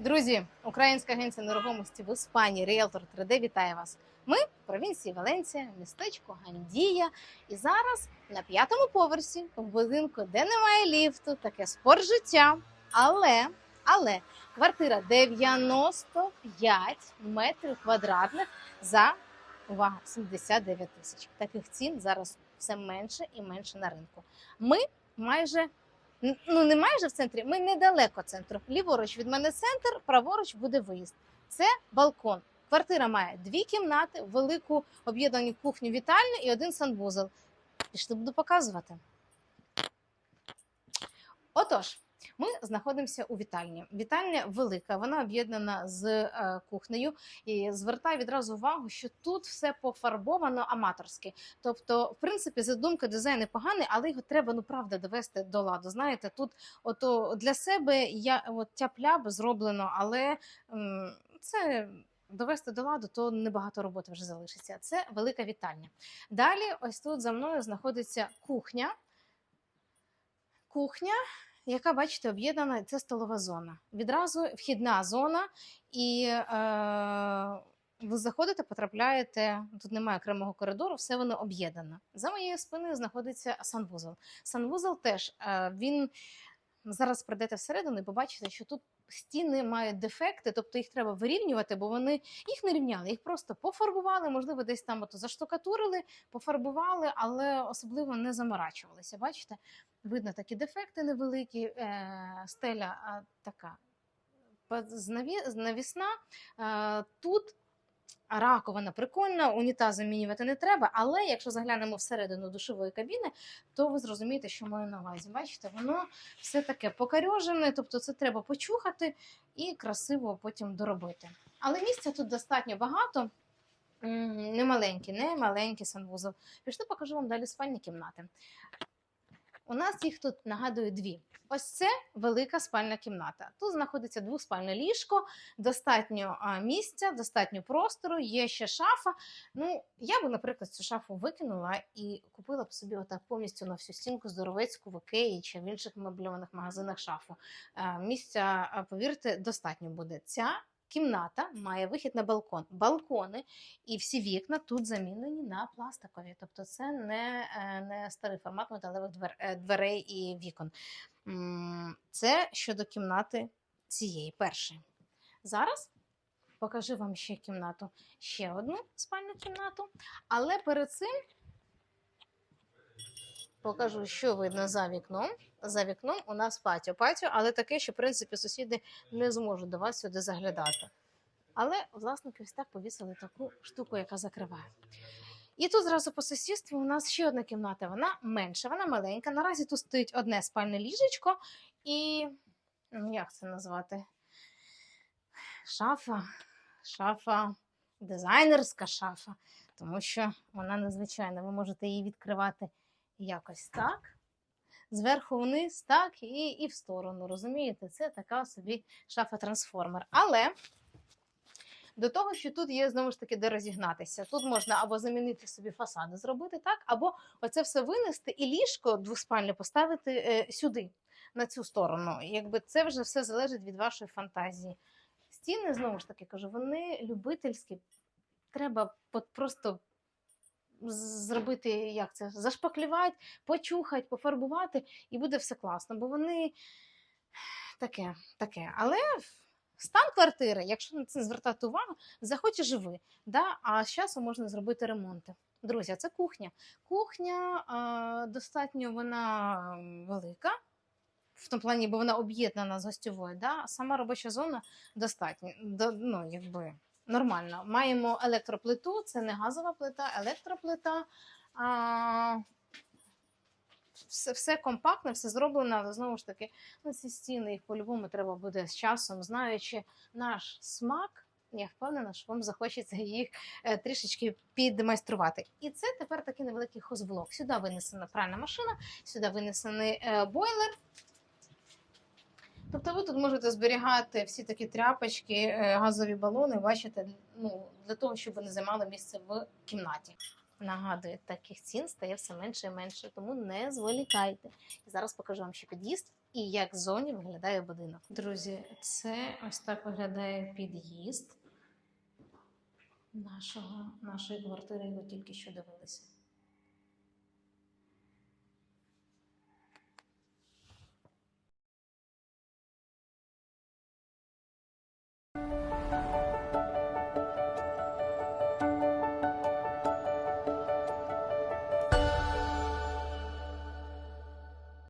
Друзі, Українська агенція нерухомості в Іспанії Realtor 3D вітає вас. Ми в провінції Валенція, містечко Гандія. І зараз на п'ятому поверсі в будинку, де немає ліфту, таке спорт життя. Але, але квартира 95 метрів квадратних за увага, 79 тисяч. Таких цін зараз все менше і менше на ринку. Ми майже ну не майже в центрі, ми недалеко центру. Ліворуч від мене центр, праворуч буде виїзд. Це балкон. Квартира має дві кімнати, велику об'єднану кухню вітальню і один санвузол. Пішли буду показувати. Отож, ми знаходимося у вітальні. Вітальня велика, вона об'єднана з е, кухнею. І звертаю відразу увагу, що тут все пофарбовано аматорськи. Тобто, в принципі, задумка дизайн непоганий, але його треба ну правда довести до ладу. Знаєте, тут ото для себе я от тяп-ляп зроблено, але м, це. Довести до ладу, то небагато роботи вже залишиться. Це велика вітальня. Далі, ось тут за мною знаходиться кухня. Кухня, яка, бачите, об'єднана, це столова зона. Відразу вхідна зона, і е, ви заходите, потрапляєте, тут немає окремого коридору, все воно об'єднано. За моєю спиною знаходиться санвузол. Санвузол теж е, він зараз прийдете всередину і побачите, що тут стіни мають дефекти, тобто їх треба вирівнювати, бо вони їх не рівняли, їх просто пофарбували, можливо, десь там ото заштукатурили, пофарбували, але особливо не заморачувалися. Бачите, видно такі дефекти невеликі, е, стеля така навісна. Е, тут раковина прикольна, унітаз замінювати не треба, але якщо заглянемо всередину душової кабіни, то ви зрозумієте, що маю на увазі. Бачите, воно все таке покарьожене, тобто це треба почухати і красиво потім доробити. Але місця тут достатньо багато. М, Не маленький, не маленький санвузол. Пішли, покажу вам далі спальні кімнати. У нас їх тут нагадую дві. Ось це велика спальна кімната. Тут знаходиться двоспальне ліжко, достатньо місця, достатньо простору, є ще шафа. Ну, я би, наприклад, цю шафу викинула і купила б собі отак повністю на всю стінку здоровецьку в Ікеї чи в інших мебльованих магазинах шафу. Е, Місця, повірте, достатньо буде. Ця кімната має вихід на балкон. Балкони і всі вікна тут замінені на пластикові. Тобто це не, е, не старий формат металевих е, дверей і вікон. Це щодо кімнати цієї першої. Зараз покажу вам ще кімнату, ще одну спальну кімнату. Але перед цим покажу, що видно за вікном. За вікном у нас патіо. Патіо, але таке, що в принципі сусіди не зможуть до вас сюди заглядати. Але власники ось так повісили таку штуку, яка закриває. І тут зразу по сусідству у нас ще одна кімната. Вона менша, вона маленька. Наразі тут стоїть одне спальне ліжечко і ну, як це назвати? Шафа, шафа, дизайнерська шафа, тому що вона незвичайна. Ви можете її відкривати якось так. Зверху вниз, так, і, і в сторону. Розумієте, це така собі шафа-трансформер. Але до того, що тут є знову ж таки де розігнатися. Тут можна або замінити собі фасади, зробити так, або оце все винести і ліжко двоспальне поставити е, сюди, на цю сторону. Якби це вже все залежить від вашої фантазії. Стіни, знову ж таки кажу, вони любительські. Треба просто зробити як це, зашпаклювати, почухати, пофарбувати, і буде все класно, бо вони таке, таке. Але стан квартири, якщо на це звертати увагу, заходь і живи. Да? А з часом можна зробити ремонти. Друзі, це кухня. Кухня а, достатньо вона велика. В тому плані, бо вона об'єднана з гостьовою, да? сама робоча зона достатньо, до, ну, якби, нормально. Маємо електроплиту, це не газова плита, електроплита. А, все, все компактне, все зроблено, але знову ж таки, ну, ці стіни їх по-любому треба буде з часом, знаючи наш смак. Я впевнена, що вам захочеться їх е, трішечки підмайструвати. І це тепер такий невеликий хозблок. Сюди винесена пральна машина, сюди винесений е, бойлер. Тобто ви тут можете зберігати всі такі тряпочки, е, газові балони, бачите, ну, для того, щоб вони займали місце в кімнаті. Нагадую, таких цін стає все менше і менше, тому не зволікайте. Зараз покажу вам ще під'їзд. і як в зоні виглядає будинок. Друзі, це ось так виглядає під'їзд нашого, нашої квартири. Ви тільки що дивилися.